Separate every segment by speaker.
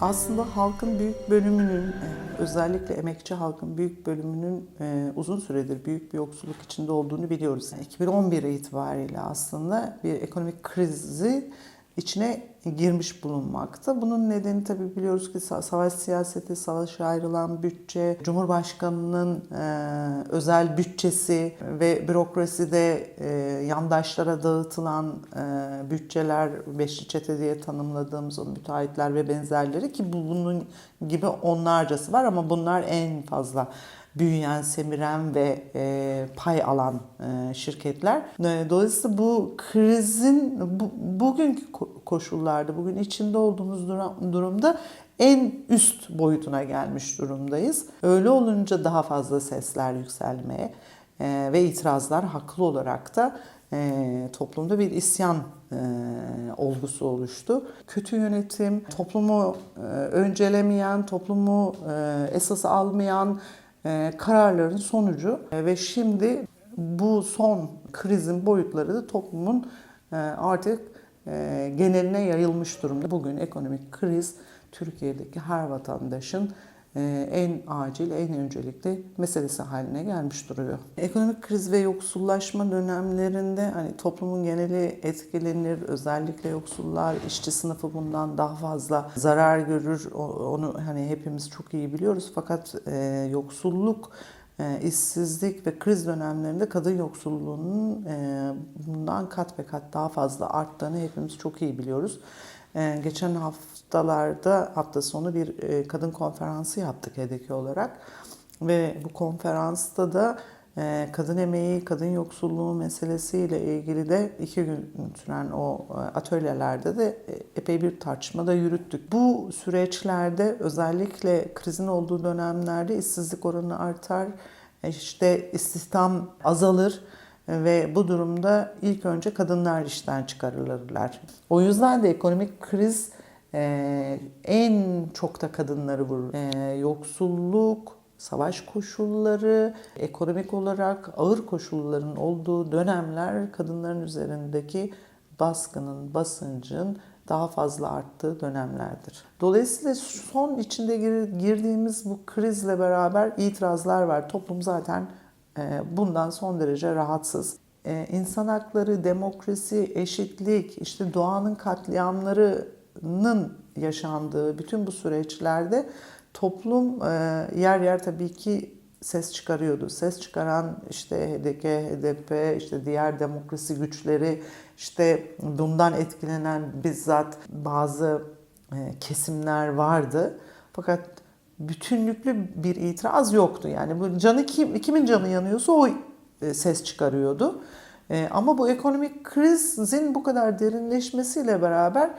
Speaker 1: Aslında halkın büyük bölümünün, e, özellikle emekçi halkın büyük bölümünün e, uzun süredir büyük bir yoksulluk içinde olduğunu biliyoruz. Yani 2011 itibariyle aslında bir ekonomik krizi içine girmiş bulunmakta. Bunun nedeni tabii biliyoruz ki sa- savaş siyaseti, savaşa ayrılan bütçe, Cumhurbaşkanı'nın e, özel bütçesi ve bürokraside e, yandaşlara dağıtılan e, bütçeler, beşli çete diye tanımladığımız o müteahhitler ve benzerleri ki bu bunun gibi onlarcası var ama bunlar en fazla büyüyen, semiren ve e, pay alan e, şirketler. E, dolayısıyla bu krizin bu, bugünkü ko- koşullarda, bugün içinde olduğumuz dura- durumda en üst boyutuna gelmiş durumdayız. Öyle olunca daha fazla sesler yükselmeye e, ve itirazlar haklı olarak da e, toplumda bir isyan e, olgusu oluştu. Kötü yönetim, toplumu e, öncelemeyen, toplumu e, esas almayan kararların sonucu E, ve şimdi bu son krizin boyutları da toplumun e, artık e, geneline yayılmış durumda. Bugün ekonomik kriz Türkiye'deki her vatandaşın en acil, en öncelikli meselesi haline gelmiş duruyor. Ekonomik kriz ve yoksullaşma dönemlerinde hani toplumun geneli etkilenir. Özellikle yoksullar, işçi sınıfı bundan daha fazla zarar görür. Onu hani hepimiz çok iyi biliyoruz. Fakat e, yoksulluk e, işsizlik ve kriz dönemlerinde kadın yoksulluğunun e, bundan kat ve kat daha fazla arttığını hepimiz çok iyi biliyoruz. E, geçen haftalarda hafta sonu bir e, kadın konferansı yaptık HEDEKİ olarak ve bu konferansta da e, kadın emeği, kadın yoksulluğu meselesiyle ilgili de iki gün süren o e, atölyelerde de epey bir tartışma da yürüttük. Bu süreçlerde özellikle krizin olduğu dönemlerde işsizlik oranı artar, işte istihdam azalır ve bu durumda ilk önce kadınlar işten çıkarılırlar. O yüzden de ekonomik kriz e, en çok da kadınları vurur. E, yoksulluk, savaş koşulları, ekonomik olarak ağır koşulların olduğu dönemler kadınların üzerindeki baskının, basıncın daha fazla arttığı dönemlerdir. Dolayısıyla son içinde gir- girdiğimiz bu krizle beraber itirazlar var. Toplum zaten bundan son derece rahatsız. E, İnsan hakları, demokrasi, eşitlik, işte doğanın katliamlarının yaşandığı bütün bu süreçlerde toplum e, yer yer tabii ki ses çıkarıyordu. Ses çıkaran işte HDP, HDP, işte diğer demokrasi güçleri, işte bundan etkilenen bizzat bazı e, kesimler vardı. Fakat bütünlüklü bir itiraz yoktu. Yani bu canı kim, kimin canı yanıyorsa o e, ses çıkarıyordu. E, Ama bu ekonomik krizin bu kadar derinleşmesiyle beraber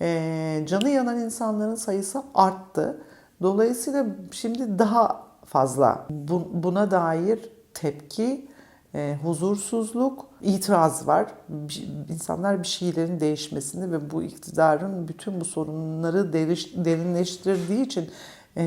Speaker 1: e, canı yanan insanların sayısı arttı. Dolayısıyla şimdi daha fazla bu- buna dair tepki, huzursuzluk, itiraz var. İnsanlar bir şeylerin değişmesini ve bu iktidarın bütün bu sorunları derinleştirdiği için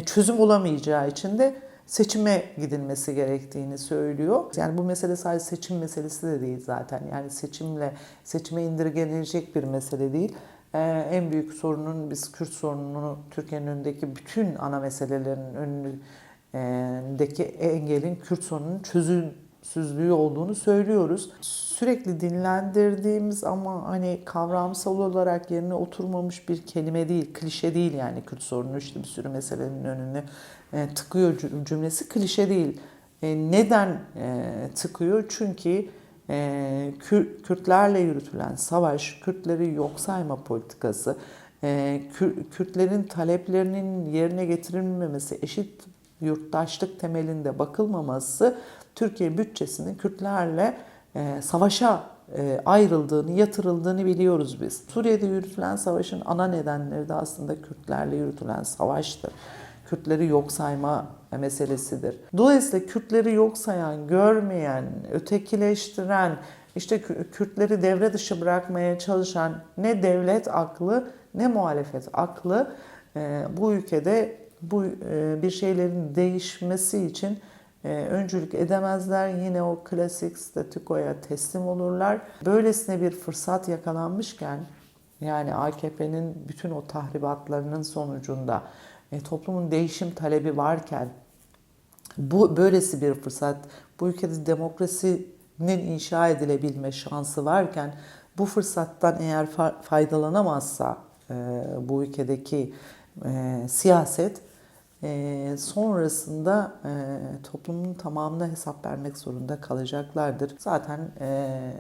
Speaker 1: çözüm olamayacağı için de seçime gidilmesi gerektiğini söylüyor. Yani bu mesele sadece seçim meselesi de değil zaten. Yani seçimle seçime indirgenecek bir mesele değil. Ee, en büyük sorunun biz Kürt sorununu Türkiye'nin önündeki bütün ana meselelerin önündeki engelin Kürt sorununun çözümsüzlüğü olduğunu söylüyoruz. Sürekli dinlendirdiğimiz ama hani kavramsal olarak yerine oturmamış bir kelime değil, klişe değil yani Kürt sorunu işte bir sürü meselenin önünü e, tıkıyor cü- cümlesi klişe değil. E, neden e, tıkıyor? Çünkü Kür- Kürtlerle yürütülen savaş, Kürtleri yok sayma politikası, Kür- Kürtlerin taleplerinin yerine getirilmemesi, eşit yurttaşlık temelinde bakılmaması Türkiye bütçesinin Kürtlerle e, savaşa e, ayrıldığını, yatırıldığını biliyoruz biz. Suriye'de yürütülen savaşın ana nedenleri de aslında Kürtlerle yürütülen savaştır. Kürtleri yok sayma meselesidir. Dolayısıyla Kürtleri yok sayan, görmeyen, ötekileştiren, işte Kü- Kürtleri devre dışı bırakmaya çalışan ne devlet aklı ne muhalefet aklı e, bu ülkede bu e, bir şeylerin değişmesi için e, öncülük edemezler. Yine o klasik statükoya teslim olurlar. Böylesine bir fırsat yakalanmışken Yani AKP'nin bütün o tahribatlarının sonucunda e, toplumun değişim talebi varken bu böylesi bir fırsat, bu ülkede demokrasinin inşa edilebilme şansı varken bu fırsattan eğer fa- faydalanamazsa bu ülkedeki siyaset sonrasında toplumun tamamına hesap vermek zorunda kalacaklardır. Zaten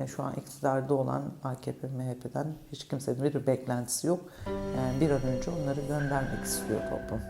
Speaker 1: şu an iktidarda olan AKP, MHP'den hiç kimsenin bir beklentisi yok. Bir an önce onları göndermek istiyor toplum.